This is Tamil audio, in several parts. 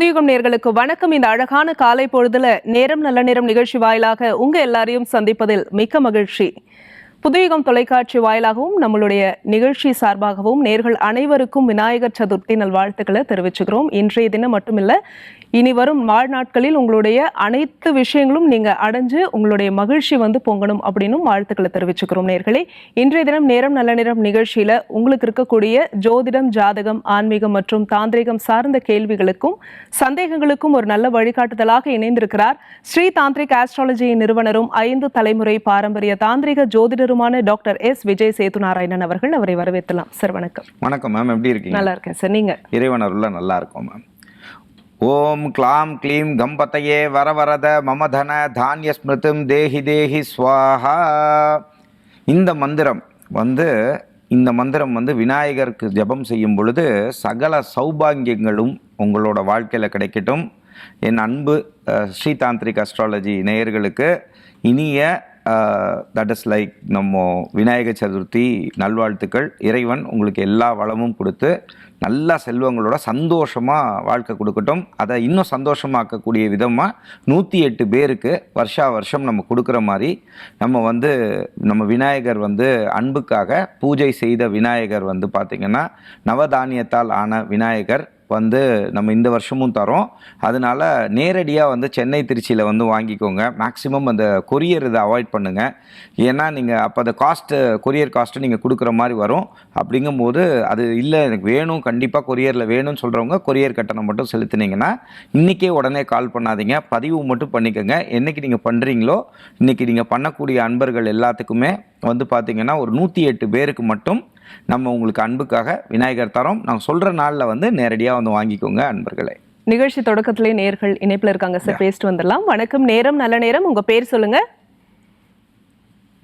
புதியுகம் நேர்களுக்கு வணக்கம். இந்த அழகான காலை பொழுதுல நேரம் நல்ல நேரம் நிகழ்ச்சி வாயிலாக உங்க எல்லாரையும் சந்திப்பதில் மிக்க மகிழ்ச்சி. புதியுகம் தொலைக்காட்சி வாயிலாகவும் நம்மளுடைய நிகழ்ச்சி சார்பாகவும் நேர்கள் அனைவருக்கும் விநாயகர் சதுர்த்தி நல்வாழ்த்துக்களை தெரிவிச்சுக்கிறோம். இன்றைய தினம் மட்டுமில்ல இனி வரும் வாழ்நாட்களில் உங்களுடைய அனைத்து விஷயங்களும் நீங்க அடைஞ்சு உங்களுடைய மகிழ்ச்சி வந்து பொங்கணும் அப்படின்னும் வாழ்த்துக்களை தெரிவிச்சுக்கிறோம் நேர்களே. இன்றைய தினம் நேரம் நல்ல நேரம் நிகழ்ச்சியில உங்களுக்கு இருக்கக்கூடிய ஜோதிடம் ஜாதகம் ஆன்மீகம் மற்றும் தாந்திரிகம் சார்ந்த கேள்விகளுக்கும் சந்தேகங்களுக்கும் ஒரு நல்ல வழிகாட்டுதலாக இணைந்திருக்கிறார். ஸ்ரீ தாந்திரிக் ஆஸ்ட்ராலஜி நிறுவனரும் ஐந்து தலைமுறை பாரம்பரிய தாந்திரிக ஜோதிடருமான டாக்டர் எஸ். விஜய் சேதுநாராயணன் அவர்கள் அவரை வரவேற்றலாம் சார் வணக்கம். வணக்கம் மேம். எப்படி இருக்கீங்க? நல்லா இருக்கேன் சார். நீங்க? இறைவன் அருள்ல நல்லா இருக்கும் மேம். ஓம் க்ளாம் க்ளீம் கம்பத்தையே வரவரத மமதன தானிய ஸ்மிருதம் தேஹி தேஹி ஸ்வாஹா. இந்த மந்திரம் வந்து இந்த மந்திரம் வந்து விநாயகருக்கு ஜெபம் செய்யும் பொழுது சகல சௌபாகியங்களும் உங்களோட வாழ்க்கையில் கிடைக்கட்டும். என் அன்பு ஸ்ரீதாந்திரிக் அஸ்ட்ராலஜி நேயர்களுக்கு இனிய தட் இஸ் லைக் நம்ம விநாயகர் சதுர்த்தி நல்வாழ்த்துக்கள். இறைவன் உங்களுக்கு எல்லா வளமும் கொடுத்து நல்ல செல்வங்களோட சந்தோஷமாக வாழ்க்கை கொடுக்கட்டும். அதை இன்னும் சந்தோஷமாக்கக்கூடிய விதமாக நூற்றி எட்டு பேருக்கு வருஷா வருஷம் நம்ம கொடுக்குற மாதிரி நம்ம வந்து நம்ம விநாயகர் வந்து அன்புக்காக பூஜை செய்த விநாயகர் வந்து பார்த்திங்கன்னா நவதானியத்தால் ஆன விநாயகர் வந்து நம்ம இந்த வருஷமும் தரோம். அதனால நேரடியாக வந்து சென்னை திருச்சியில் வந்து வாங்கிக்கோங்க. மேக்ஸிமம் அந்த கொரியர் இதை அவாய்ட் பண்ணுங்கள் ஏன்னா நீங்கள் அப்போ அந்த காஸ்ட்டு கொரியர் காஸ்ட்டு நீங்கள் கொடுக்குற மாதிரி வரும். அப்படிங்கும்போது அது இல்லை எனக்கு வேணும் கண்டிப்பாக கொரியரில் வேணும்னு சொல்கிறவங்க கொரியர் கட்டணம் மட்டும் செலுத்தினீங்கன்னா இன்றைக்கே உடனே கால் பண்ணாதீங்க. பதிவு மட்டும் பண்ணிக்கோங்க. என்னைக்கு நீங்கள் பண்ணுறீங்களோ இன்றைக்கி நீங்கள் பண்ணக்கூடிய அன்பர்கள் எல்லாத்துக்குமே வந்து பார்த்திங்கன்னா ஒரு நூற்றி எட்டு பேருக்கு மட்டும் நம்ம உங்களுக்கு அன்புக்காக விநாயகர் தரோம். நாங்கள் சொல்கிற நாளில் வந்து நேரடியாக வந்து வாங்கிக்கோங்க அன்பர்களே. நிகழ்ச்சி தொடக்கத்திலே நேர்கள் இணைப்புல இருக்காங்க சார். பேசிட்டு வந்துடலாம். வணக்கம் நேரம் நல்ல நேரம். உங்க பேர் சொல்லுங்க.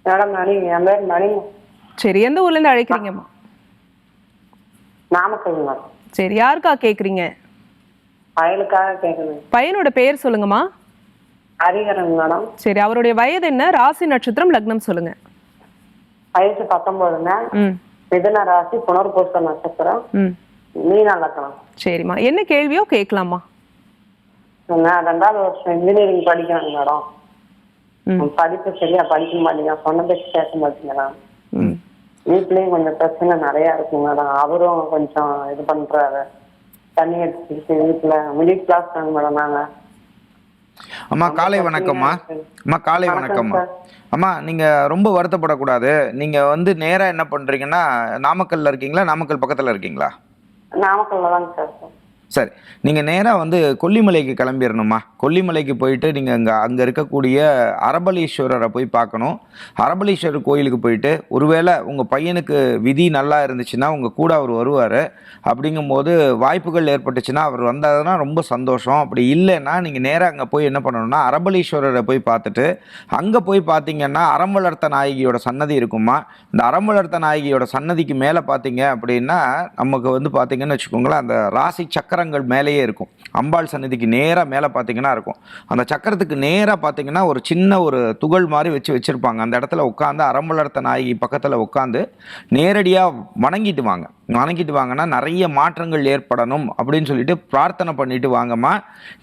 மேடம் மணி. என் பேர் மணி. சரி எந்த ஊர்ல இருந்து அழைக்கிறீங்கம்மா நாமக்கல் மேடம். சரி யாருக்கா கேக்குறீங்க? வயலுக்காக கேட்கணும் பையனோட பெயர் சொல்லுங்கம்மா. ஹரிகரன் மேடம். சரி அவருடைய வயது என்ன? ராசி நட்சத்திரம் லக்னம் சொல்லுங்க. வயசு பத்தொன்பதுங்க ம். மிதுன ராசி புனர்பூச நட்சத்திரம். மீனா லக்கணம் சரிம்மா. என்ன கேள்வியோ கேட்கலாமா நான் ரெண்டாவது வருஷம் இன்ஜினியரிங் படிக்கிறேன் மேடம். படிப்பு சரியா படிக்க மாட்டேங்க. சொன்ன பேச்சு கேட்க மாட்டேங்கிறேன் வீட்லயும் கொஞ்சம் பிரச்சனை நிறைய இருக்கு மேடம். அவரும் கொஞ்சம் இது பண்றாரு. தண்ணி அடிச்சுட்டு வீட்டுல மிடில் கிளாஸ் தாங்க மேடம் நாங்க. அம்மா காலை வணக்கம்மா. அம்மா காலை வணக்கம் வணக்கம்மா. அம்மா நீங்கள் ரொம்ப வருத்தப்படக்கூடாது. நீங்கள் வந்து நேராக என்ன பண்ணுறீங்கன்னா நாமக்கல்ல இருக்கீங்களா? நாமக்கல் பக்கத்தில் இருக்கீங்களா? நாமக்கல்ல தாங்க சார் சரி நீங்கள் நேராக வந்து கொல்லிமலைக்கு கிளம்பிடணுமா கொல்லிமலைக்கு போயிட்டு நீங்கள் அங்கே அங்கே இருக்கக்கூடிய அரபலீஸ்வரரை போய் பார்க்கணும். அரபலீஸ்வரர் கோயிலுக்கு போயிட்டு ஒருவேளை உங்கள் பையனுக்கு விதி நல்லா இருந்துச்சுன்னா உங்கள் கூட அவர் வருவார். அப்படிங்கும்போது வாய்ப்புகள் ஏற்பட்டுச்சுன்னா அவர் வந்ததுன்னா ரொம்ப சந்தோஷம். அப்படி இல்லைன்னா நீங்கள் நேராக அங்கே போய் என்ன பண்ணணும்னா அரபலீஸ்வரரை போய் பார்த்துட்டு அங்கே போய் பார்த்தீங்கன்னா அறம் வளர்த்த நாயகியோட சன்னதி இருக்குமா? இந்த அறம் வளர்த்த நாயகியோட சன்னதிக்கு மேலே பார்த்தீங்க அப்படின்னா நமக்கு வந்து பார்த்தீங்கன்னு வச்சுக்கோங்களேன் அந்த ராசி சக்கர சக்கரங்கள் மேலேயே இருக்கும். அம்பாள் சன்னதிக்கு நேராக மேலே பார்த்தீங்கன்னா இருக்கும். அந்த சக்கரத்துக்கு நேராக பார்த்தீங்கன்னா ஒரு சின்ன ஒரு துகள் மாதிரி வச்சு வச்சுருப்பாங்க. அந்த இடத்துல உட்காந்து அறம் வளர்த்த நாயகி பக்கத்தில் உட்காந்து நேரடியாக வணங்கிட்டு வாங்க. வணங்கிட்டு வாங்கன்னா நிறைய மாற்றங்கள் ஏற்படணும் அப்படின்னு சொல்லிட்டு பிரார்த்தனை பண்ணிட்டு வாங்கம்மா.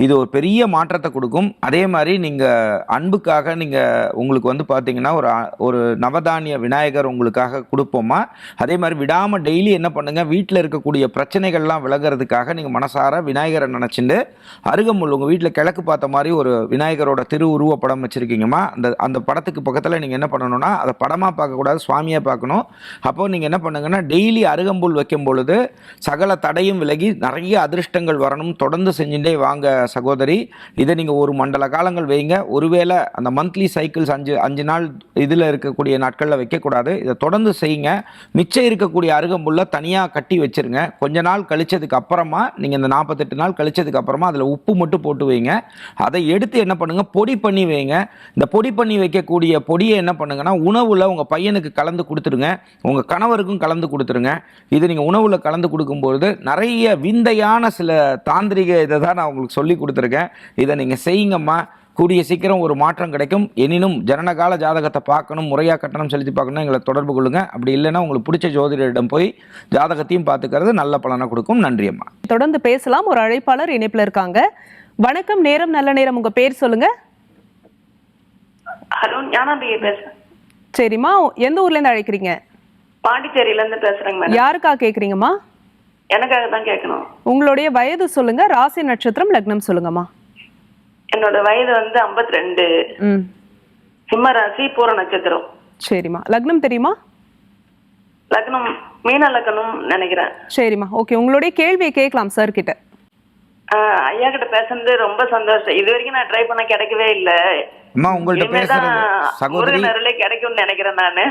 இது ஒரு பெரிய மாற்றத்தை கொடுக்கும். அதே மாதிரி நீங்கள் அன்புக்காக நீங்கள் உங்களுக்கு வந்து பார்த்தீங்கன்னா ஒரு ஒரு நவதானிய விநாயகர் உங்களுக்காக கொடுப்போமா அதே மாதிரி விடாமல் டெய்லி என்ன பண்ணுங்கள் வீட்டில் இருக்கக்கூடிய பிரச்சனைகள்லாம் விலகிறதுக்காக நீங்கள் மனசார விநாயகரை நினச்சிண்டு அருகம்புல் உங்கள் வீட்டில் கிழக்கு பார்த்த மாதிரி ஒரு விநாயகரோட திரு உருவ படம் வச்சுருக்கீங்கம்மா. அந்த அந்த படத்துக்கு பக்கத்தில் நீங்கள் என்ன பண்ணணும்னா அதை படமாக பார்க்கக்கூடாது சுவாமியாக பார்க்கணும். அப்போ நீங்கள் என்ன பண்ணுங்கன்னா டெய்லி அருகம்புல் வைக்கும் பொழுது சகல தடையும் விலகி நிறைய அதிர்ஷ்டங்கள் வரணும். தொடர்ந்து செஞ்சுட்டே வாங்க சகோதரி. இதை நீங்கள் ஒரு மண்டல காலங்கள் வைங்க. ஒருவேளை அந்த மந்த்லி சைக்கிள்ஸ் அஞ்சு அஞ்சு நாள் இதில் இருக்கக்கூடிய நாட்களில் வைக்கக்கூடாது. இதை தொடர்ந்து செய்யுங்க. மிச்சம் இருக்கக்கூடிய அருகம்புல்லை தனியாக கட்டி வச்சிருங்க. கொஞ்ச நாள் கழிச்சதுக்கு அப்புறமா நீங்கள் இந்த நாற்பத்தெட்டு நாள் கழிச்சதுக்கு அப்புறமா அதில் உப்பு மட்டும் போட்டு வைங்க. அதை எடுத்து என்ன பண்ணுங்கள் பொடி பண்ணி வைங்க. இந்த பொடி பண்ணி வைக்கக்கூடிய பொடியை என்ன பண்ணுங்கன்னா உணவில் உங்கள் பையனுக்கு கலந்து கொடுத்துருங்க. உங்கள் கணவருக்கும் கலந்து கொடுத்துருங்க. இது நீங்கள் உணவில் கலந்து கொடுக்கும்பொழுது நிறைய விந்தையான சில தாந்திரிக இதை தான் நான் உங்களுக்கு சொல்லி கொடுத்துருக்கேன். இதை நீங்கள் செய்யுங்கம்மா. கூடிய சீக்கிரம் ஒரு மாற்றம் கிடைக்கும். எனினும் ஜனனகால ஜாதகத்தை பார்க்கணும் முறையாக கட்டணம் செலுத்தி பார்க்கணும் எங்களை தொடர்பு கொள்ளுங்க. அப்படி இல்லைன்னா உங்களுக்கு பிடிச்ச ஜோதிடரிடம் போய் ஜாதகத்தையும் பார்த்துக்கிறது நல்ல பலனை கொடுக்கும். நன்றி அம்மா. தொடர்ந்து பேசலாம். ஒரு அழைப்பாளர் இணைப்புல இருக்காங்க. வணக்கம் நேரம் நல்ல நேரம். உங்க பேர் சொல்லுங்க. ஹலோ ஞானாம்பிகை பேசுறேன். சரிம்மா எந்த ஊர்ல இருந்து அழைக்கிறீங்க? பாண்டிச்சேரியில இருந்து பேசுறேங்க மேடம். யாருக்கா கேக்குறீங்கம்மா? எனக்காக தான் கேட்கணும் உங்களுடைய வயது சொல்லுங்க. ராசி நட்சத்திரம் லக்னம் சொல்லுங்கம்மா. என்னோட வயது வந்து 52 ரெண்டு சிம்ம ராசி பூர நட்சத்திரம். சரிம்மா. லக்னம் தெரியுமா? லக்னம் மீன லக்னம் நினைக்கிறேன். சரிம்மா. ஓகே உங்களுடைய கேள்வியை கேட்கலாம் சார் கிட்ட. ஐயா கிட்ட பேசுனது ரொம்ப சந்தோஷம். இது வரைக்கும் நான் ட்ரை பண்ண கிடைக்கவே இல்ல. அம்மா உங்கள்கிட்ட பேசுறது சகோதரி கிடைக்கும்னு நினைக்கிறேன் நானு.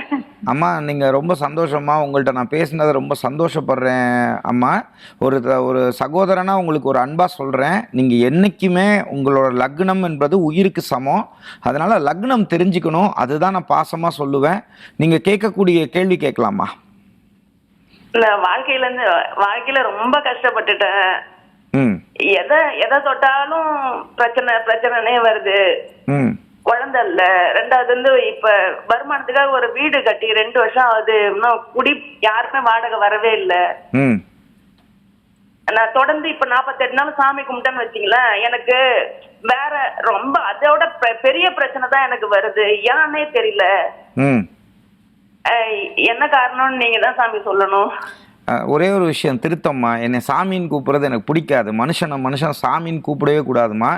அம்மா நீங்கள் ரொம்ப சந்தோஷமா உங்கள்கிட்ட நான் பேசினது ரொம்ப சந்தோஷப்படுறேன் அம்மா. ஒரு ஒரு சகோதரனா உங்களுக்கு ஒரு அன்பாக சொல்கிறேன் நீங்கள் என்றைக்குமே உங்களோட லக்னம் என்பது உயிருக்கு சமம். அதனால் லக்னம் தெரிஞ்சுக்கணும். அதுதான் நான் பாசமாக சொல்லுவேன். நீங்கள் கேட்கக்கூடிய கேள்வி கேட்கலாமா? இந்த வாழ்க்கையில இருந்து வாழ்க்கையில ரொம்ப கஷ்டப்பட்டுட்டேன். ம். எதை எதை தொட்டாலும் பிரச்சனை பிரச்சனைனே வருது. இல்ல ரெண்டாவது வந்து இப்ப வருமானத்துக்காக ஒரு வீடு கட்டி ரெண்டு வருஷம் ஆகுது. இன்னும் குடி யாருமே வாடகை வரவே இல்ல. நான் தொடர்ந்து இப்ப நாற்பத்தெட்டு நாள் சாமி கும்பிட்டேன்னு வச்சுங்களேன் எனக்கு வேற ரொம்ப அதோட பெரிய பிரச்சனை தான் எனக்கு வருது. ஏன்னே தெரியல. என்ன காரணம்னு நீங்க தான் சாமி சொல்லணும். ஒரே ஒரு விஷயம் திருத்தம்மா. என்னை சாமின்னு கூப்பிட்றது எனக்கு பிடிக்காது. மனுஷனை மனுஷன் சாமின்னு கூப்பிடவே கூடாதும்மா.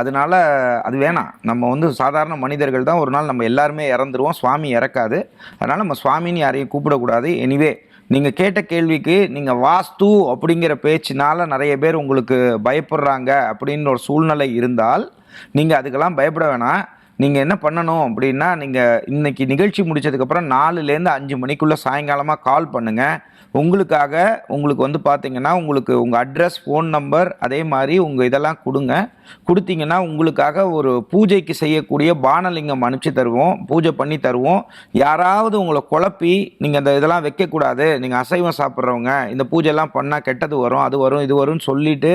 அதனால அது வேணாம். நம்ம வந்து சாதாரண மனிதர்கள் தான். ஒரு நாள் நம்ம எல்லாருமே இறந்துருவோம். சுவாமி இறக்காது. அதனால் நம்ம சுவாமின்னு யாரையும் கூப்பிடக்கூடாது. எனிவே நீங்கள் கேட்ட கேள்விக்கு நீங்கள் வாஸ்து அப்படிங்கிற பேச்சினால் நிறைய பேர் உங்களுக்கு பயப்படுறாங்க அப்படின்னு ஒரு சூழ்நிலை இருந்தால் நீங்கள் அதுக்கெல்லாம் பயப்பட வேணாம். நீங்கள் என்ன பண்ணணும் அப்படின்னா நீங்கள் இன்றைக்கி நிகழ்ச்சி முடித்ததுக்கப்புறம் நாலுலேருந்து அஞ்சு மணிக்குள்ளே சாயங்காலமாக கால் பண்ணுங்கள் உங்களுக்காக உங்களுக்கு வந்து பார்த்தீங்கன்னா உங்களுக்கு உங்கள் அட்ரஸ் ஃபோன் நம்பர் அதே மாதிரி உங்கள் இதெல்லாம் கொடுங்க. கொடுத்தீங்கன்னா உங்களுக்காக ஒரு பூஜைக்கு செய்யக்கூடிய பானலிங்கம் அனுப்பிச்சு தருவோம் பூஜை பண்ணி தருவோம். யாராவது உங்களை குழப்பி நீங்கள் அந்த இதெல்லாம் வைக்கக்கூடாது நீங்கள் அசைவம் சாப்பிட்றவங்க இந்த பூஜைலாம் பண்ணால் கெட்டது வரும் அது வரும் இது வரும்னு சொல்லிவிட்டு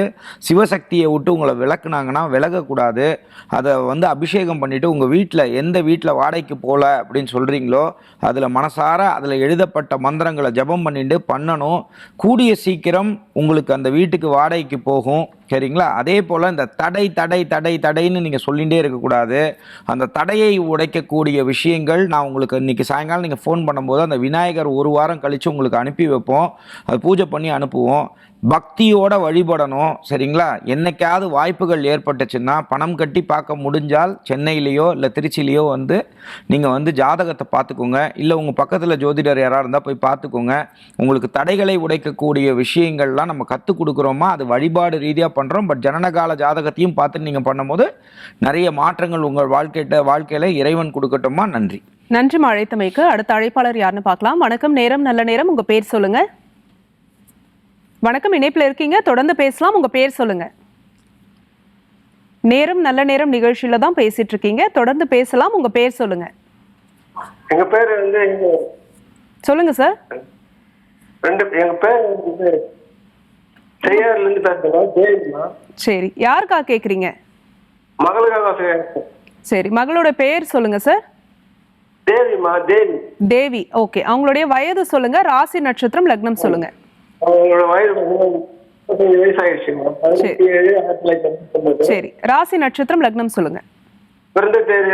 சிவசக்தியை விட்டு உங்களை விளக்குனாங்கன்னா விலகக்கூடாது. அதை வந்து அபிஷேகம் பண்ணிவிட்டு உங்கள் வீட்டில் எந்த வீட்டில் வாடகைக்கு போகல அப்படின்னு சொல்கிறீங்களோ அதில் மனசார அதில் எழுதப்பட்ட மந்திரங்களை ஜெபம் பண்ணிட்டு பண்ணணும். கூடிய சீக்கிரம் உங்களுக்கு அந்த வீட்டுக்கு வாடகைக்கு போகும். சரிங்களா? அதே போல் இந்த தடை தடை தடை தடைன்னு நீங்கள் சொல்லிகிட்டே இருக்கக்கூடாது அந்த தடையை உடைக்கக்கூடிய விஷயங்கள் நான் உங்களுக்கு இன்னைக்கு சாயங்காலம் நீங்கள் ஃபோன் பண்ணும்போது அந்த விநாயகர் ஒரு வாரம் கழித்து உங்களுக்கு அனுப்பி வைப்போம். அது பூஜை பண்ணி அனுப்புவோம். பக்தியோட வழிபடணும். சரிங்களா? என்னைக்காவது வாய்ப்புகள் ஏற்பட்டுச்சுன்னா பணம் கட்டி பார்க்க முடிஞ்சால் சென்னையிலேயோ இல்லை திருச்சியிலையோ வந்து நீங்கள் வந்து ஜாதகத்தை பார்த்துக்கோங்க. இல்லை உங்கள் பக்கத்தில் ஜோதிடர் யாராக இருந்தால் போய் பார்த்துக்கோங்க. உங்களுக்கு தடைகளை உடைக்கக்கூடிய விஷயங்கள்லாம் நம்ம கற்றுக் கொடுக்குறோமா? அது வழிபாடு ரீதியாக பண்ணுறோம் பட் ஜனனகால ஜாதகத்தையும் பார்த்து நீங்கள் பண்ணும்போது நிறைய மாற்றங்கள் உங்கள் வாழ்க்கையிட்ட வாழ்க்கையில் இறைவன் கொடுக்கட்டுமா நன்றி. நன்றிம்மா அழைத்தமைக்கு. அடுத்த அழைப்பாளர் யாருன்னு பார்க்கலாம். வணக்கம் நேரம் நல்ல நேரம். உங்க பேர் சொல்லுங்க. வணக்கம் இணைப்புல இருக்கீங்க. தொடர்ந்து பேசலாம். உங்க பேர் சொல்லுங்க. நேரம் நல்ல நேரம் நிகழ்ச்சியில தான் பேசிட்டு இருக்கீங்க. தொடர்ந்து பேசலாம். உங்க பேர் சொல்லுங்க. எங்க பேர் வந்து சொல்லுங்க சார். ரெண்டு எங்க பேர் வந்து செய்யாறுல இருந்து பேசுறோம் தேவிமா சரி. யாருக்கா கேக்குறீங்க? மகளுக்காக. சரி. மகளோட பெயர் சொல்லுங்க சார். தேவிமா தேவி. தேவி. ஓகே. அவங்களுடைய வயது சொல்லுங்க. ராசி நட்சத்திரம் லக்னம் சொல்லுங்க. அவங்களோட வயது வந்து முப்பத்தஞ்சு வயசு ஆயிடுச்சுமா பதினெட்டு ஏழு ஆயிரத்தி தொள்ளாயிரத்தி எண்பத்தொன்பது சரி. ராசி நட்சத்திரம் லக்னம் சொல்லுங்க. பிறந்த தேதி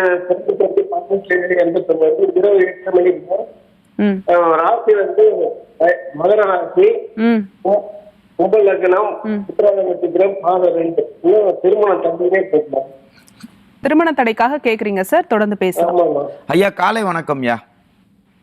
இரவு எட்டு மணிக்கு ராசி வந்து மகர ராசி. கும்ப லக்னம் உத்திராட நட்சத்திரம் பாதம் ரெண்டு திருமணம் தம்பியே போட்டோம் திருமண தடைக்காக கேக்குறீங்க சார்? தொடர்ந்து பேசலாம். ஆமாம்மா. ஐயா காலை வணக்கம் ஐயா.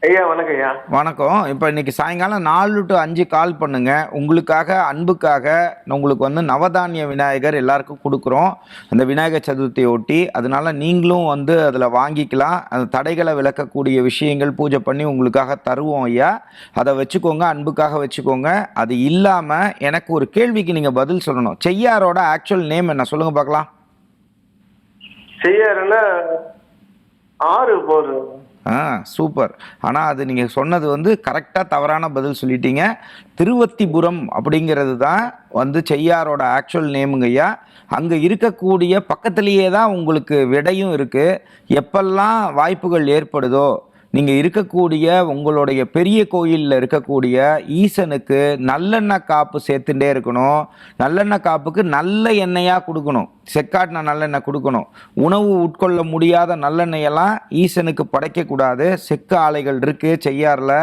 ஐயா வணக்கம் ஐயா. வணக்கம். இப்போ இன்னைக்கு சாயங்காலம் நாலு டு அஞ்சு கால் பண்ணுங்க. உங்களுக்காக அன்புக்காக உங்களுக்கு வந்து நவதானிய விநாயகர் எல்லாருக்கும் கொடுக்குறோம். அந்த விநாயகர் சதுர்த்தியை ஒட்டி. அதனால நீங்களும் வந்து அதில் வாங்கிக்கலாம். அந்த தடைகளை விளக்கக்கூடிய விஷயங்கள் பூஜை பண்ணி உங்களுக்காக தருவோம் ஐயா. அதை வச்சுக்கோங்க அன்புக்காக வச்சுக்கோங்க. அது இல்லாமல் எனக்கு ஒரு கேள்விக்கு நீங்கள் பதில் சொல்லணும். செய்யாரோட ஆக்சுவல் நேம் என்ன? சொல்லுங்க பார்க்கலாம். செய்யாருன்னா ஆறு போடுறது ஆ சூப்பர். ஆனால் அது நீங்கள் சொன்னது வந்து கரெக்டாக தவறான பதில் சொல்லிட்டீங்க. திருவத்திபுரம் அப்படிங்கிறது தான் வந்து செய்யாரோட ஆக்சுவல் நேமுங்கய்யா அங்கே இருக்கக்கூடிய பக்கத்துலேயே தான் உங்களுக்கு விடையும் இருக்குது எப்பெல்லாம் வாய்ப்புகள் ஏற்படுதோ நீங்கள் இருக்கக்கூடிய உங்களுடைய பெரிய கோயிலில் இருக்கக்கூடிய ஈசனுக்கு நல்லெண்ணெய் காப்பு சேர்த்துட்டே இருக்கணும். நல்லெண்ணெய் காப்புக்கு நல்ல எண்ணெயாக கொடுக்கணும். செக்காட்டின நல்லெண்ணெய் கொடுக்கணும். உணவு உட்கொள்ள முடியாத நல்லெண்ணெயெல்லாம் ஈசனுக்கு படைக்கக்கூடாது. செக்கு ஆலைகள் இருக்குது செய்யாறில்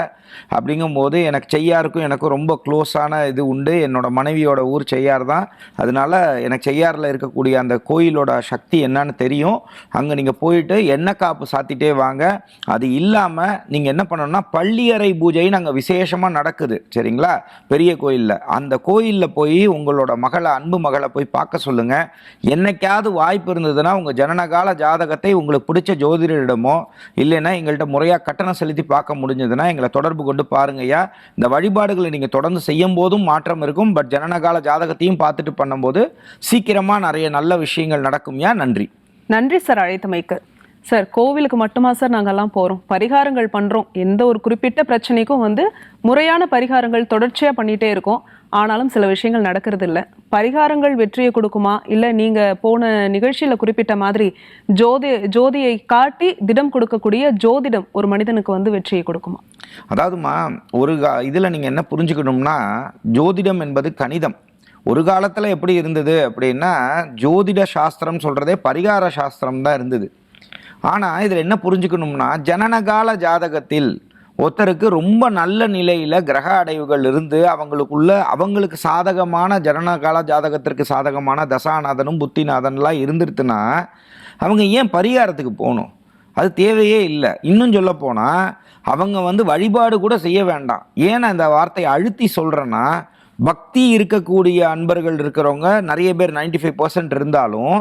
அப்படிங்கும்போது எனக்கு செய்யாருக்கும் எனக்கும் ரொம்ப க்ளோஸான இது உண்டு. என்னோட மனைவியோட ஊர் செய்யார் தான். அதனால எனக்கு செய்யாரில் இருக்கக்கூடிய அந்த கோயிலோட சக்தி என்னன்னு தெரியும். அங்கே நீங்கள் போயிட்டு எண்ணெய் காப்பு சாத்திட்டே வாங்க. அது இல்லாமல் நீங்கள் என்ன பண்ணணும்னா பள்ளியறை பூஜைன்னு அங்கே விசேஷமாக நடக்குது. சரிங்களா? பெரிய கோயிலில். அந்த கோயிலில் போய் உங்களோட மகளை அன்பு மகளை போய் பார்க்க சொல்லுங்கள் என்னைக்காவது வாய்ப்பு இருந்ததுன்னா உங்கள் ஜனனகால ஜாதகத்தை உங்களுக்கு பிடிச்ச ஜோதிடரிடமோ இல்லைன்னா எங்கள்கிட்ட முறையாக கட்டணம் செலுத்தி பார்க்க முடிஞ்சதுன்னா எங்களை தொடர்பு கொண்டு பாருங்கய்யா இந்த வழிபாடுகளை நீங்கள் தொடர்ந்து செய்யும் போதும் மாற்றம் இருக்கும். பட் ஜனனகால ஜாதகத்தையும் பார்த்துட்டு பண்ணும்போது சீக்கிரமாக நிறைய நல்ல விஷயங்கள் நடக்கும்யா நன்றி. நன்றி சார் அழைத்தமைக்கு. சார் கோவிலுக்கு மட்டுமா சார் நாங்கெல்லாம் போகிறோம் பரிகாரங்கள் பண்ணுறோம் எந்த ஒரு குறிப்பிட்ட பிரச்சனைக்கும் வந்து முறையான பரிகாரங்கள் தொடர்ச்சியாக பண்ணிகிட்டே இருக்கோம். ஆனாலும் சில விஷயங்கள் நடக்கிறது இல்லை பரிகாரங்கள் வெற்றியை கொடுக்குமா? இல்லை நீங்கள் போன நிகழ்ச்சியில் குறிப்பிட்ட மாதிரி ஜோதி ஜோதியை காட்டி திடம் கொடுக்கக்கூடிய ஜோதிடம் ஒரு மனிதனுக்கு வந்து வெற்றியை கொடுக்குமா? அதாவதுமா ஒரு இதில் நீங்கள் என்ன புரிஞ்சுக்கணும்னா ஜோதிடம் என்பது கணிதம். ஒரு காலத்தில் எப்படி இருந்தது அப்படின்னா ஜோதிட சாஸ்திரம் சொல்கிறதே பரிகார சாஸ்திரம் தான் இருந்தது. ஆனால் இதில் என்ன புரிஞ்சுக்கணும்னா ஜனனகால ஜாதகத்தில் ஒருத்தருக்கு ரொம்ப நல்ல நிலையில் கிரக அடைவுகள் இருந்து அவங்களுக்குள்ள அவங்களுக்கு சாதகமான ஜனனகால ஜாதகத்திற்கு சாதகமான தசாநாதனும் புத்திநாதன்லாம் இருந்துருச்சுன்னா அவங்க ஏன் பரிகாரத்துக்கு போகணும்? அது தேவையே இல்லை. இன்னும் சொல்ல போனால் அவங்க வந்து வழிபாடு கூட செய்ய வேண்டாம். ஏன் இந்த வார்த்தையை அழுத்தி சொல்கிறேன்னா பக்தி இருக்கக்கூடிய அன்பர்கள் இருக்கிறவங்க நிறைய பேர் 95% ஃபைவ் பர்சன்ட் இருந்தாலும்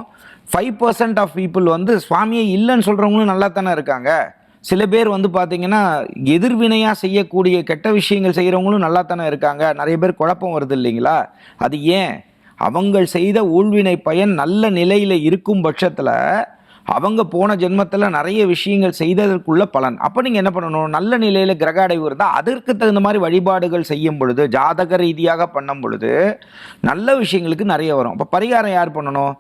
ஃபைவ் பர்சன்ட் ஆஃப் பீப்புள் வந்து சுவாமியே இல்லைன்னு சொல்கிறவங்களும் நல்லா தானே இருக்காங்க? சில பேர் வந்து பார்த்தீங்கன்னா எதிர்வினையாக செய்யக்கூடிய கெட்ட விஷயங்கள் செய்கிறவங்களும் நல்லா தானே இருக்காங்க. நிறைய பேர் குழப்பம் வருது இல்லைங்களா? அது ஏன்? அவங்கள் செய்த ஊழ்வினை பயன் நல்ல நிலையில் இருக்கும் பட்சத்தில் அவங்க போன ஜென்மத்தில் நிறைய விஷயங்கள் செய்ததற்குள்ள பலன். அப்போ நீங்கள் என்ன பண்ணணும்? நல்ல நிலையில் கிரக அடைவு இருந்தால் அதற்கு தகுந்த மாதிரி வழிபாடுகள் செய்யும் பொழுது ஜாதக ரீதியாக பண்ணும் பொழுது நல்ல விஷயங்களுக்கு நிறைய வரும். அப்போ பரிகாரம் யார் பண்ணணும்?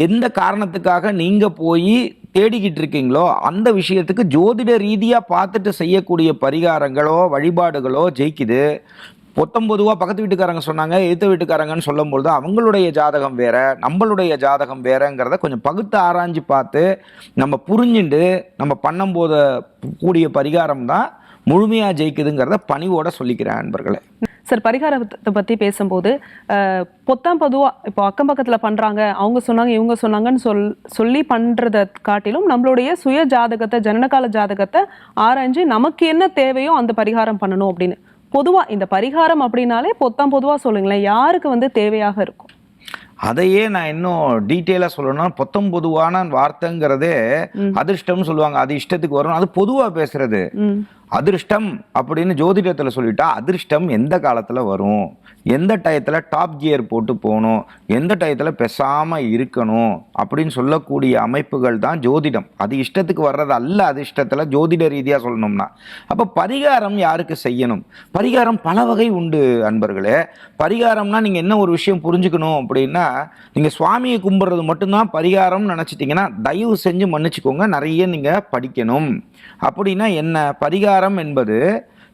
எந்த காரணத்துக்காக நீங்கள் போய் தேடிக்கிட்டு இருக்கீங்களோ அந்த விஷயத்துக்கு ஜோதிட ரீதியாக பார்த்துட்டு செய்யக்கூடிய பரிகாரங்களோ வழிபாடுகளோ ஜெயிக்குது. பொத்தம் பொதுவாக பக்கத்து வீட்டுக்காரங்க சொன்னாங்க எதிர்த்த வீட்டுக்காரங்கன்னு சொல்லும்பொழுது அவங்களுடைய ஜாதகம் வேற நம்மளுடைய ஜாதகம் வேறங்கிறத கொஞ்சம் பகுத்து ஆராய்ஞ்சு பார்த்து நம்ம புரிஞ்சுண்டு நம்ம பண்ணும்போது கூடிய பரிகாரம் தான் முழுமையாக ஜெயிக்குதுங்கிறத பணிவோட சொல்லிக்கிறேன் அன்பர்களே. சார் பரிகாரத்தை பற்றி பேசும்போது பொத்தாம் பொதுவாக இப்போ அக்கம் பக்கத்தில் பண்ணுறாங்க அவங்க சொன்னாங்க இவங்க சொன்னாங்கன்னு சொல் சொல்லி பண்ணுறதை காட்டிலும் நம்மளுடைய சுய ஜாதகத்தை ஜனனகால ஜாதகத்தை ஆராய்ஞ்சு நமக்கு என்ன தேவையோ அந்த பரிகாரம் பண்ணணும் அப்படின்னு. பொதுவாக இந்த பரிகாரம் அப்படின்னாலே பொத்தாம் பொதுவாக சொல்லுங்களேன் யாருக்கு வந்து தேவையாக இருக்கும்? அதையே நான் இன்னும் டீட்டெயிலாக சொல்லணும்னா பொத்தம் பொதுவான வார்த்தைங்கிறதே அதிர்ஷ்டம்னு சொல்லுவாங்க. அது இஷ்டத்துக்கு வரும் அது பொதுவாக பேசுறது. அதிர்ஷ்டம் அப்படின்னு ஜோதிடத்தில் சொல்லிட்டா அதிர்ஷ்டம் எந்த காலத்தில் வரும்? எந்த டயத்தில் டாப் கியர் போட்டு போகணும்? எந்த டயத்தில் பெசாமல் இருக்கணும்? அப்படின்னு சொல்லக்கூடிய அமைப்புகள் தான் ஜோதிடம். அது இஷ்டத்துக்கு வர்றது அல்ல அதிர்ஷ்டத்தில் ஜோதிட ரீதியாக சொல்லணும்னா. அப்போ பரிகாரம் யாருக்கு செய்யணும்? பரிகாரம் பல வகை உண்டு அன்பர்களே. பரிகாரம்னா நீங்கள் என்ன ஒரு விஷயம் புரிஞ்சுக்கணும் அப்படின்னா நீங்கள் சுவாமியை கும்பிட்றது மட்டும்தான் பரிகாரம்னு நினச்சிட்டிங்கன்னா தயவு செஞ்சு மன்னிச்சுக்கோங்க நிறைய நீங்கள் படிக்கணும். அப்படின்னா என்ன? பரிகாரம் என்பது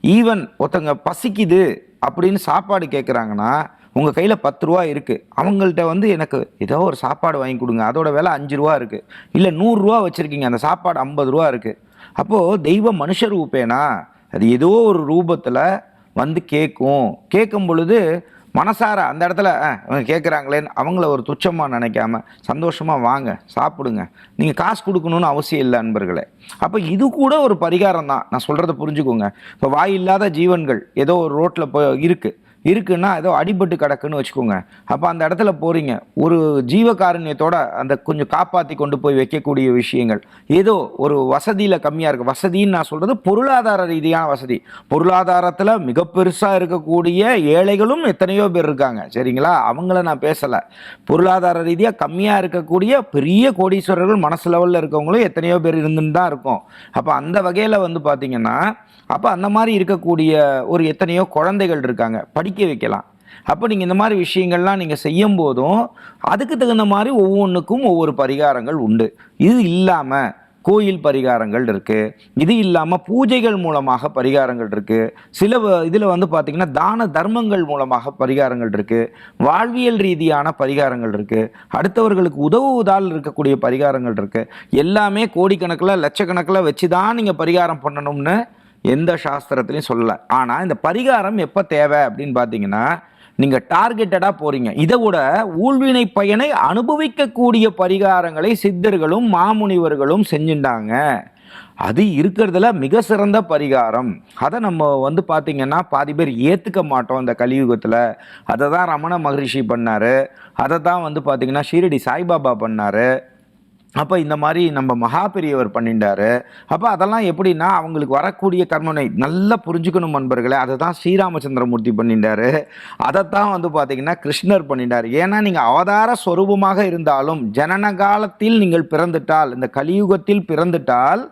ஈவன் ஒருத்தங்க பசிக்குது அப்படின்னு சாப்பாடு கேட்குறாங்கன்னா உங்கள் கையில் பத்து ரூபா இருக்குது அவங்கள்ட்ட வந்து எனக்கு ஏதோ ஒரு சாப்பாடு வாங்கி கொடுங்க. அதோட விலை அஞ்சு ரூபா இருக்குது இல்லை நூறுரூவா வச்சுருக்கீங்க. அந்த சாப்பாடு ஐம்பது ரூபா இருக்குது அப்போது தெய்வ மனுஷ ரூபேனா? அது ஏதோ ஒரு ரூபத்தில் வந்து கேட்கும் கேட்கும் பொழுது மனசார அந்த இடத்துல "அஹ், இவங்க கேட்குறாங்களேன்னு அவங்கள ஒரு துச்சமாக நினைக்காம சந்தோஷமாக வாங்க சாப்பிடுங்க. நீங்கள் காசு கொடுக்கணும்னு அவசியம் இல்லை அன்பர்களே. அப்போ இது கூட ஒரு பரிகாரம் தான் நான் சொல்கிறத புரிஞ்சுக்கோங்க. இப்போ வாய் இல்லாத ஜீவன்கள் ஏதோ ஒரு ரோட்டில் போய் இருக்குது இருக்குன்னா ஏதோ அடிபட்டு கிடக்குன்னு வச்சுக்கோங்க. அப்போ அந்த இடத்துல போகிறீங்க ஒரு ஜீவகாருண்யத்தோட அந்த கொஞ்சம் காப்பாற்றி கொண்டு போய் வைக்கக்கூடிய விஷயங்கள். ஏதோ ஒரு வசதியில் கம்மியாக இருக்குது வசதின்னு நான் சொல்கிறது பொருளாதார ரீதியான வசதி. பொருளாதாரத்தில் மிக பெருசாக இருக்கக்கூடிய ஏழைகளும் எத்தனையோ பேர் இருக்காங்க. சரிங்களா? அவங்கள நான் பேசலை. பொருளாதார ரீதியாக கம்மியாக இருக்கக்கூடிய பெரிய கோடீஸ்வரர்கள் மனசு லெவலில் இருக்கவங்களும் எத்தனையோ பேர் இருந்துன்னு தான் இருக்கும். அப்போ அந்த வகையில் வந்து பார்த்திங்கன்னா அப்போ அந்த மாதிரி இருக்கக்கூடிய ஒரு எத்தனையோ குழந்தைகள் இருக்காங்க. படிக்க வைக்கலாம். அப்போ நீங்கள் இந்த மாதிரி விஷயங்கள்லாம் நீங்கள் செய்யும் போதும் அதுக்கு தகுந்த மாதிரி ஒவ்வொன்றுக்கும் ஒவ்வொரு பரிகாரங்கள் உண்டு. இது இல்லாமல் கோயில் பரிகாரங்கள் இருக்குது இது இல்லாமல் பூஜைகள் மூலமாக பரிகாரங்கள் இருக்குது சில இதில் வந்து பார்த்திங்கன்னா தான தர்மங்கள் மூலமாக பரிகாரங்கள் இருக்குது வாழ்வியல் ரீதியான பரிகாரங்கள் இருக்குது அடுத்தவர்களுக்கு உதவுவதால் இருக்கக்கூடிய பரிகாரங்கள் இருக்குது எல்லாமே கோடிக்கணக்கில் லட்சக்கணக்கில் வச்சு தான் நீங்கள் பரிகாரம் பண்ணணும்னு எந்த சாஸ்திரத்துலையும் சொல்லலை. ஆனால் இந்த பரிகாரம் எப்போ தேவை அப்படின்னு பார்த்தீங்கன்னா நீங்கள் டார்கெட்டடாக போகிறீங்க இதை விட ஊழ்வினை பயனை அனுபவிக்கக்கூடிய பரிகாரங்களை சித்தர்களும் மாமுனிவர்களும் செஞ்சுட்டாங்க. அது இருக்கிறதுல மிக சிறந்த பரிகாரம். அதை நம்ம வந்து பார்த்திங்கன்னா பாதி பேர் ஏற்றுக்க மாட்டோம் இந்த கலியுகத்தில். அதை தான் ரமண மகரிஷி பண்ணார். அதை தான் வந்து பார்த்திங்கன்னா ஷீரடி சாய்பாபா பண்ணார். அப்போ இந்த மாதிரி நம்ம மகா பெரியவர் பண்ணிட்டாரு. அப்போ அதெல்லாம் எப்படின்னா அவங்களுக்கு வரக்கூடிய கர்மனை நல்லா புரிஞ்சுக்கணும் நண்பர்களே. அதை தான் ஸ்ரீராமச்சந்திரமூர்த்தி பண்ணிட்டாரு. அதைத்தான் வந்து பார்த்தீங்கன்னா கிருஷ்ணர் பண்ணிட்டார். ஏன்னா நீங்கள் அவதார ஸ்வரூபமாக இருந்தாலும் ஜனன காலத்தில் நீங்கள் பிறந்துட்டால் இந்த கலியுகத்தில் பிறந்துட்டால்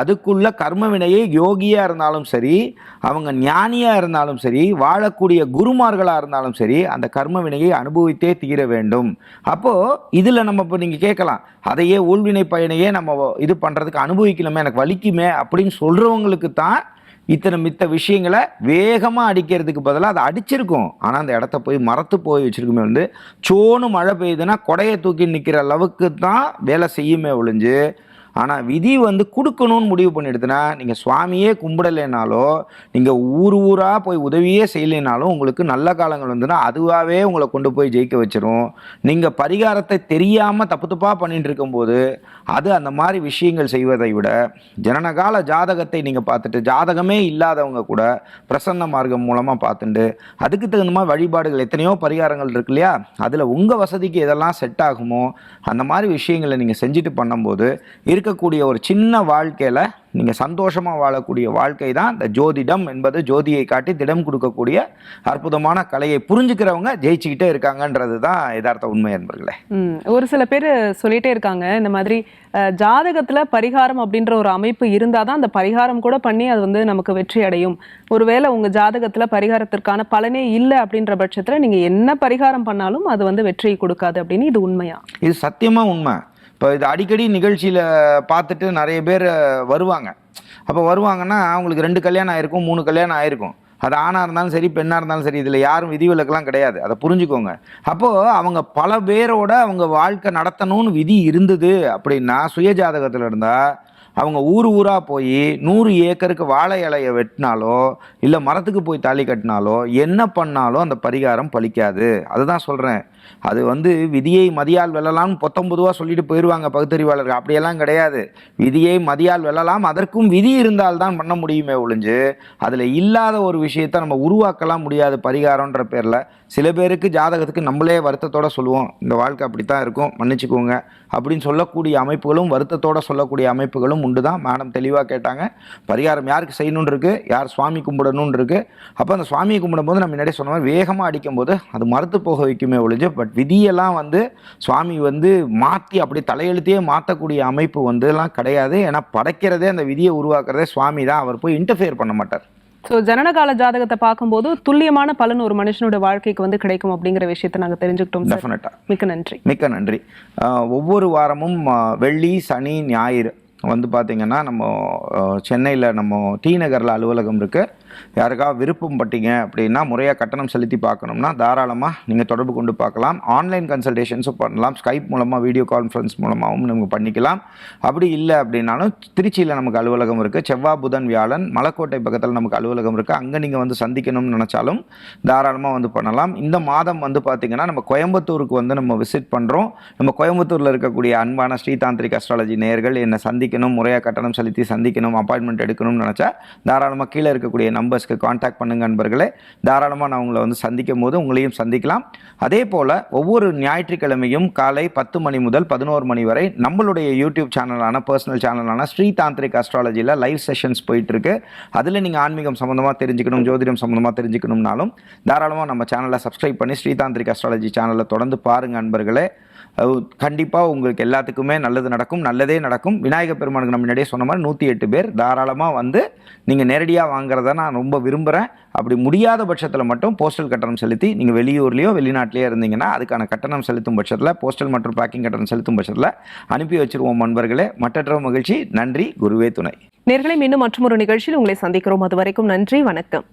அதுக்குள்ள கர்ம வினையை யோகியா இருந்தாலும் சரி அவங்க ஞானியா இருந்தாலும் சரி வாழக்கூடிய குருமார்களா இருந்தாலும் சரி அந்த கர்ம வினையை அனுபவித்தே தீர வேண்டும். அப்போ இதுல நம்ம இப்போ நீங்க கேட்கலாம் அதையே ஊழ்வினை பயனையே நம்ம இது பண்றதுக்கு அனுபவிக்கணுமே எனக்கு வலிக்குமே அப்படின்னு சொல்றவங்களுக்கு தான் இத்தனை மித்த விஷயங்களை வேகமாக அடிக்கிறதுக்கு பதிலாக அதை அடிச்சிருக்கும். ஆனால் அந்த இடத்த போய் மரத்து போய் வச்சிருக்குமே வந்து சோனு மழை பெய்யுதுன்னா கொடையை தூக்கி நிற்கிற அளவுக்கு தான் வேலை செய்யுமே ஒழிஞ்சு ஆனால் விதி வந்து கொடுக்கணும்னு முடிவு பண்ணிடுதுன்னா நீங்கள் சுவாமியே கும்பிடலைனாலோ நீங்கள் ஊர் ஊராக போய் உதவியே செய்யலைனாலும் உங்களுக்கு நல்ல காலங்கள் வந்துன்னா அதுவாகவே உங்களை கொண்டு போய் ஜெயிக்க வச்சிரும். நீங்கள் பரிகாரத்தை தெரியாமல் தப்பு தப்பாக பண்ணிட்டு இருக்கும்போது அது அந்த மாதிரி விஷயங்கள் செய்வதை விட ஜனனகால ஜாதகத்தை நீங்கள் பார்த்துட்டு ஜாதகமே இல்லாதவங்க கூட பிரசன்ன மார்க்கம் மூலமாக பார்த்துட்டு அதுக்கு தகுந்த மாதிரி வழிபாடுகள் எத்தனையோ பரிகாரங்கள் இருக்கு இல்லையா? அதில் உங்கள் வசதிக்கு எதெல்லாம் செட் ஆகுமோ அந்த மாதிரி விஷயங்களை நீங்கள் செஞ்சுட்டு பண்ணும்போது இருக்கக்கூடிய ஒரு சின்ன வாழ்க்கையில் நீங்கள் சந்தோஷமாக வாழக்கூடிய வாழ்க்கை தான் இந்த ஜோதிடம் என்பது. ஜோதியை காட்டி திடம் கொடுக்கக்கூடிய அற்புதமான கலையை புரிஞ்சுக்கிறவங்க ஜெயிச்சுக்கிட்டே இருக்காங்கன்றது தான் யதார்த்த உண்மை என்பர்களே. ஒரு சில பேர் சொல்லிட்டே இருக்காங்க இந்த மாதிரி ஜாதகத்துல பரிகாரம் அப்படின்ற ஒரு அமைப்பு இருந்தாதான் அந்த பரிகாரம் கூட பண்ணி அது வந்து நமக்கு வெற்றி அடையும். ஒருவேளை உங்க ஜாதகத்துல பரிகாரத்திற்கான பலனே இல்லை அப்படின்ற பட்சத்துல நீங்க என்ன பரிகாரம் பண்ணாலும் அது வந்து வெற்றியை கொடுக்காது அப்படின்னு இது உண்மையா? இது சத்தியமாக உண்மை. இப்போ இது அடிக்கடி நிகழ்ச்சியில் பார்த்துட்டு நிறைய பேர் வருவாங்க. அப்போ வருவாங்கன்னா அவங்களுக்கு ரெண்டு கல்யாணம் ஆயிருக்கும் மூணு கல்யாணம் ஆயிருக்கும். அது ஆணாக இருந்தாலும் சரி பெண்ணாக இருந்தாலும் சரி இதில் யாரும் விதிவிலக்கெல்லாம் கிடையாது. அதை புரிஞ்சுக்கோங்க. அப்போது அவங்க பல பேரோட அவங்க வாழ்க்கை நடத்தணும்னு விதி இருந்தது அப்படின்னா சுய ஜாதகத்தில் இருந்தால் அவங்க ஊர் ஊராக போய் நூறு ஏக்கருக்கு வாழை இலையை வெட்டினாலோ இல்லை மரத்துக்கு போய் தாலி கட்டினாலோ என்ன பண்ணாலும் அந்த பரிகாரம் பலிக்காது அதுதான் சொல்கிறேன் அது வந்து விதியை மதியால் வெல்லலாம்னு பொத்தொம்பதுவா சொல்லிட்டு போயிடுவாங்க பகுத்தறிவாளர்கள். அப்படியெல்லாம் கிடையாது. விதியை மதியால் வெல்லலாம் அதற்கும் விதி இருந்தால் தான் பண்ண முடியுமே ஒழிஞ்சு அதில் இல்லாத ஒரு விஷயத்தை நம்ம உருவாக்கலாம் முடியாது பரிகாரம்ன்ற பேரில். சில பேருக்கு ஜாதகத்துக்கு நம்மளே வருத்தத்தோட சொல்லுவோம். இந்த வாழ்க்கை அப்படி தான் இருக்கும் மன்னிச்சுக்கோங்க. அப்படின்னு சொல்லக்கூடிய அமைப்புகளும் வருத்தத்தோடு சொல்லக்கூடிய அமைப்புகளும் உண்டு தான் மேடம் தெளிவாக கேட்டாங்க. பரிகாரம் யாருக்கு செய்யணும்னு இருக்கு யார் சுவாமி கும்பிடணும்னு இருக்கு அப்போ அந்த சுவாமியை கும்பிடும்போது நம்ம முன்னாடியே சொன்ன மாதிரி வேகமாக அடிக்கும்போது அது மறுத்து போக வைக்குமே ஒழிஞ்சு பட் விதியெல்லாம் வந்து சுவாமி வந்து மாற்றி அப்படி தலையெழுத்தையே மாற்றக்கூடிய அமைப்பு வந்து எல்லாம் கிடையாது. ஏன்னா படைக்கிறதே அந்த விதியை உருவாக்குறதே சுவாமி தான். அவர் போய் இன்டர்ஃபியர் பண்ண மாட்டார். ஸோ ஜனனகால ஜாதகத்தை பார்க்கும்போது துல்லியமான பலன் ஒரு மனுஷனோட வாழ்க்கைக்கு வந்து கிடைக்கும் அப்படிங்கிற விஷயத்தை நாங்க தெரிஞ்சுக்கிட்டோம் டெஃபினட்டாக மிக்க நன்றி. மிக்க நன்றி. ஒவ்வொரு வாரமும் வெள்ளி சனி ஞாயிறு வந்து பார்த்திங்கன்னா நம்ம சென்னையில் நம்ம டி நகரில் அலுவலகம் இருக்குது யாருக்காவது விருப்பம் பட்டீங்க அப்படின்னா முறையாக கட்டணம் செலுத்தி பார்க்கணும்னா தாராளமாக நீங்கள் தொடர்பு கொண்டு பார்க்கலாம். ஆன்லைன் கன்சல்டேஷன்ஸும் பண்ணலாம். ஸ்கைப் மூலமாக வீடியோ கான்ஃபரன்ஸ் மூலமாகவும் நீங்கள் பண்ணிக்கலாம். அப்படி இல்லை அப்படின்னாலும் திருச்சியில் நமக்கு அலுவலகம் இருக்குது செவ்வாய் புதன் வியாழன் மலக்கோட்டை பக்கத்தில் நமக்கு அலுவலகம் இருக்குது அங்கே நீங்கள் வந்து சந்திக்கணும்னு நினச்சாலும் தாராளமாக வந்து பண்ணலாம். இந்த மாதம் வந்து பார்த்திங்கன்னா நம்ம கோயம்புத்தூருக்கு வந்து நம்ம விசிட் பண்ணுறோம் நம்ம கோயம்புத்தூரில் இருக்கக்கூடிய அன்பான ஸ்ரீதாந்திரிக் அஸ்ட்ராலஜி நேயர்கள் என்னை சந்திக்கணும் முறையாக கட்டணம் செலுத்தி சந்திக்கணும் அப்பாயின்மெண்ட் எடுக்கணும்னு நினச்சா தாராளமாக கீழே இருக்கக்கூடிய நம்பர் நம்பர்ஸ்க்கு காண்டாக்ட் பண்ணுங்க நண்பர்களே. தாராளமாக நான் உங்களை வந்து சந்திக்கும் போது உங்களையும் சந்திக்கலாம். அதே போல் ஒவ்வொரு ஞாயிற்றுக்கிழமையும் காலை பத்து மணி முதல் பதினோரு மணி வரை நம்மளுடைய யூடியூப் சேனலான பர்சனல் சேனலான ஸ்ரீ தாந்திரிக் அஸ்ட்ராலஜியில் லைவ் செஷன்ஸ் போயிட்டுருக்கு. அதில் நீங்கள் ஆன்மீகம் சம்மந்தமாக தெரிஞ்சுக்கணும் ஜோதிடம் சம்மந்தமாக தெரிஞ்சுக்கணும்னாலும் தாராளமாக நம்ம சேனலை சப்ஸ்கிரைப் பண்ணி ஸ்ரீ தாந்திரிக் அஸ்ட்ராலஜி சேனலை தொடர்ந்து பாருங்கள் நண்பர்களே. கண்டிப்பாக உங்களுக்கு எல்லாத்துக்குமே நல்லது நடக்கும் நல்லதே நடக்கும். விநாயகர் பெருமானுக்கு நம்ம முன்னாடியே சொன்ன மாதிரி நூற்றி எட்டு பேர் தாராளமாக வந்து நீங்கள் நேரடியாக வாங்குறத நான் ரொம்ப விரும்புகிறேன் அப்படி முடியாத பட்சத்தில் மட்டும் போஸ்டல் கட்டணம் செலுத்தி நீங்கள் வெளியூர்லேயோ வெளிநாட்டிலேயோ இருந்தீங்கன்னா அதுக்கான கட்டணம் செலுத்தும் பட்சத்தில் போஸ்டல் மற்றும் பேக்கிங் கட்டணம் செலுத்தும் பட்சத்தில் அனுப்பி வச்சிருவோம் நண்பர்களே. மற்றற்ற மகிழ்ச்சி. நன்றி. குருவே துணை. நேர்களை மீண்டும் மற்றொரு நிகழ்ச்சியில் உங்களை சந்திக்கிறோம். அது வரைக்கும் நன்றி. வணக்கம்.